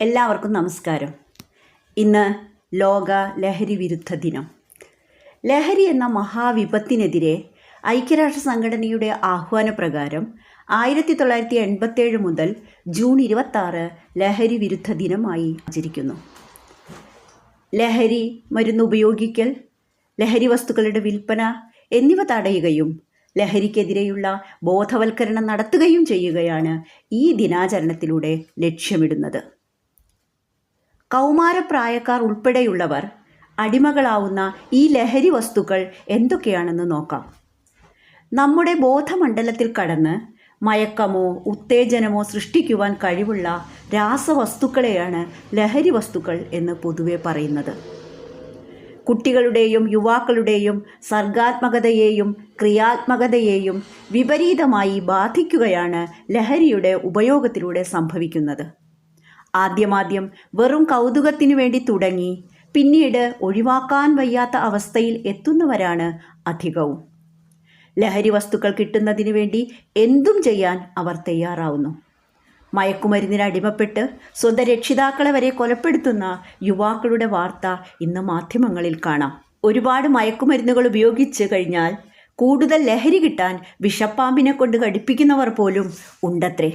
എല്ലാവർക്കും നമസ്കാരം. ഇന്ന് ലോക ലഹരി വിരുദ്ധ ദിനം. ലഹരി എന്ന മഹാവിപത്തിനെതിരെ ഐക്യരാഷ്ട്ര സംഘടനയുടെ ആഹ്വാനപ്രകാരം ആയിരത്തി തൊള്ളായിരത്തി എൺപത്തേഴ് മുതൽ ജൂൺ ഇരുപത്താറ് ലഹരി വിരുദ്ധ ദിനമായി ആചരിക്കുന്നു. ലഹരി മരുന്ന് ഉപയോഗിക്കൽ ലഹരി വസ്തുക്കളുടെ വിൽപ്പന എന്നിവ തടയുകയും ലഹരിക്കെതിരെയുള്ള ബോധവൽക്കരണം നടത്തുകയും ചെയ്യുകയാണ് ഈ ദിനാചരണത്തിലൂടെ ലക്ഷ്യമിടുന്നത്. കൗമാരപ്രായക്കാർ ഉൾപ്പെടെയുള്ളവർ അടിമകളാവുന്ന ഈ ലഹരി വസ്തുക്കൾ എന്തൊക്കെയാണെന്ന് നോക്കാം. നമ്മുടെ ബോധമണ്ഡലത്തിൽ കടന്ന് മയക്കമോ ഉത്തേജനമോ സൃഷ്ടിക്കുവാൻ കഴിവുള്ള രാസവസ്തുക്കളെയാണ് ലഹരി വസ്തുക്കൾ എന്ന് പൊതുവെ പറയുന്നത്. കുട്ടികളുടെയും യുവാക്കളുടെയും സർഗാത്മകതയെയും ക്രിയാത്മകതയെയും വിപരീതമായി ബാധിക്കുകയാണ് ലഹരിയുടെ ഉപയോഗത്തിലൂടെ സംഭവിക്കുന്നത്. ആദ്യമാദ്യം വെറും കൗതുകത്തിനു വേണ്ടി തുടങ്ങി. പിന്നീട് ഒഴിവാക്കാൻ വയ്യാത്ത അവസ്ഥയിൽ എത്തുന്നവരാണ് അധികവും. ലഹരി വസ്തുക്കൾ കിട്ടുന്നതിന് വേണ്ടി എന്തും ചെയ്യാൻ അവർ തയ്യാറാവുന്നു. മയക്കുമരുന്നിന് അടിമപ്പെട്ട് സ്വന്തം രക്ഷിതാക്കളെ വരെ കൊലപ്പെടുത്തുന്ന യുവാക്കളുടെ വാർത്ത ഇന്ന് മാധ്യമങ്ങളിൽ കാണാം. ഒരുപാട് മയക്കുമരുന്നുകൾ ഉപയോഗിച്ച് കഴിഞ്ഞാൽ കൂടുതൽ ലഹരി കിട്ടാൻ വിഷപ്പാമ്പിനെ കൊണ്ട് കടിപ്പിക്കുന്നവർ പോലും ഉണ്ടത്രേ.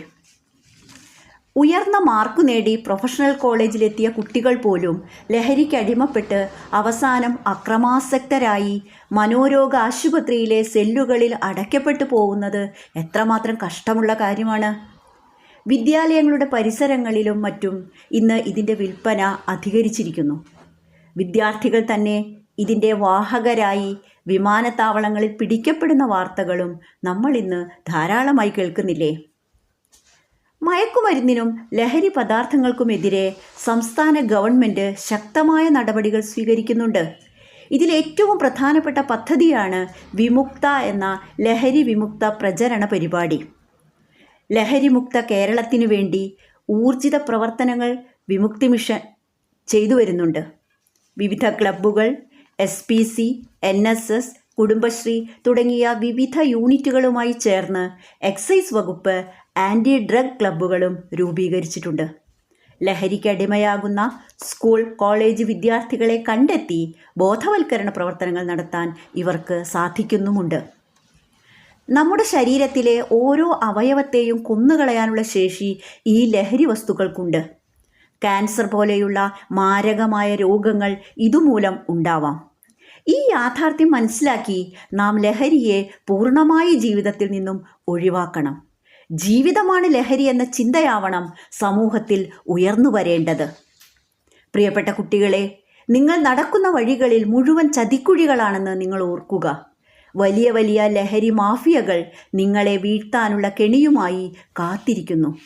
ഉയർന്ന മാർക്ക് നേടി പ്രൊഫഷണൽ കോളേജിലെത്തിയ കുട്ടികൾ പോലും ലഹരിക്ക് അടിമപ്പെട്ട് അവസാനം അക്രമാസക്തരായി മനോരോഗ ആശുപത്രിയിലെ സെല്ലുകളിൽ അടയ്ക്കപ്പെട്ടു പോകുന്നത് എത്രമാത്രം കഷ്ടമുള്ള കാര്യമാണ്. വിദ്യാലയങ്ങളുടെ പരിസരങ്ങളിലും മറ്റും ഇന്ന് ഇതിന്റെ വിൽപ്പന അധികരിച്ചിരിക്കുന്നു. വിദ്യാർത്ഥികൾ തന്നെ ഇതിന്റെ വാഹകരായി വിമാനത്താവളങ്ങളിൽ പിടിക്കപ്പെടുന്ന വാർത്തകളും നമ്മൾ ഇന്ന് ധാരാളമായി കേൾക്കുന്നില്ലേ? മയക്കുമരുന്നിനും ലഹരി പദാർത്ഥങ്ങൾക്കുമെതിരെ സംസ്ഥാന ഗവൺമെന്റ് ശക്തമായ നടപടികൾ സ്വീകരിക്കുന്നുണ്ട്. ഇതിൽ ഏറ്റവും പ്രധാനപ്പെട്ട പദ്ധതിയാണ് വിമുക്ത എന്ന ലഹരി വിമുക്ത പ്രചരണ പരിപാടി. ലഹരിമുക്ത കേരളത്തിനു വേണ്ടി ഊർജിത പ്രവർത്തനങ്ങൾ വിമുക്തി മിഷൻ ചെയ്തു വരുന്നുണ്ട്. വിവിധ ക്ലബ്ബുകൾ S P C N S S Kudumbashree തുടങ്ങിയ വിവിധ യൂണിറ്റുകളുമായി ചേർന്ന് എക്സൈസ് വകുപ്പ് ആന്റി ഡ്രഗ് ക്ലബ്ബുകളും രൂപീകരിച്ചിട്ടുണ്ട്. ലഹരിക്ക് അടിമയാകുന്ന സ്കൂൾ കോളേജ് വിദ്യാർത്ഥികളെ കണ്ടെത്തി ബോധവൽക്കരണ പ്രവർത്തനങ്ങൾ നടത്താൻ ഇവർക്ക് സാധിക്കുന്നുമുണ്ട്. നമ്മുടെ ശരീരത്തിലെ ഓരോ അവയവത്തെയും കൊന്നുകളയാനുള്ള ശേഷി ഈ ലഹരി വസ്തുക്കൾക്കുണ്ട്. ക്യാൻസർ പോലെയുള്ള മാരകമായ രോഗങ്ങൾ ഇതുമൂലം ഉണ്ടാവാം. ഈ യാഥാർത്ഥ്യം മനസ്സിലാക്കി നാം ലഹരിയെ പൂർണമായി ജീവിതത്തിൽ നിന്നും ഒഴിവാക്കണം. ജീവിതമാണ് ലഹരി എന്ന ചിന്തയാവണം സമൂഹത്തിൽ ഉയർന്നു വരേണ്ടത്. പ്രിയപ്പെട്ട കുട്ടികളെ നിങ്ങൾ നടക്കുന്ന വഴികളിൽ മുഴുവൻ ചതിക്കുഴികളാണെന്ന് നിങ്ങൾ ഓർക്കുക. വലിയ വലിയ ലഹരി മാഫിയകൾ നിങ്ങളെ വീഴ്ത്താനുള്ള കെണിയുമായി കാത്തിരിക്കുന്നു.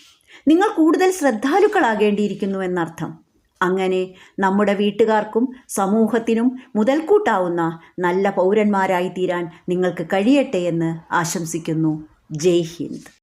നിങ്ങൾ കൂടുതൽ ശ്രദ്ധാലുക്കളാകേണ്ടിയിരിക്കുന്നു എന്നർത്ഥം അങ്ങനെ നമ്മുടെ വീട്ടുകാർക്കും സമൂഹത്തിനും മുതൽക്കൂട്ടാവുന്ന നല്ല പൗരന്മാരായി തീരാൻ നിങ്ങൾക്ക് കഴിയട്ടെ എന്ന് ആശംസിക്കുന്നു. ജയ് ഹിന്ദ്.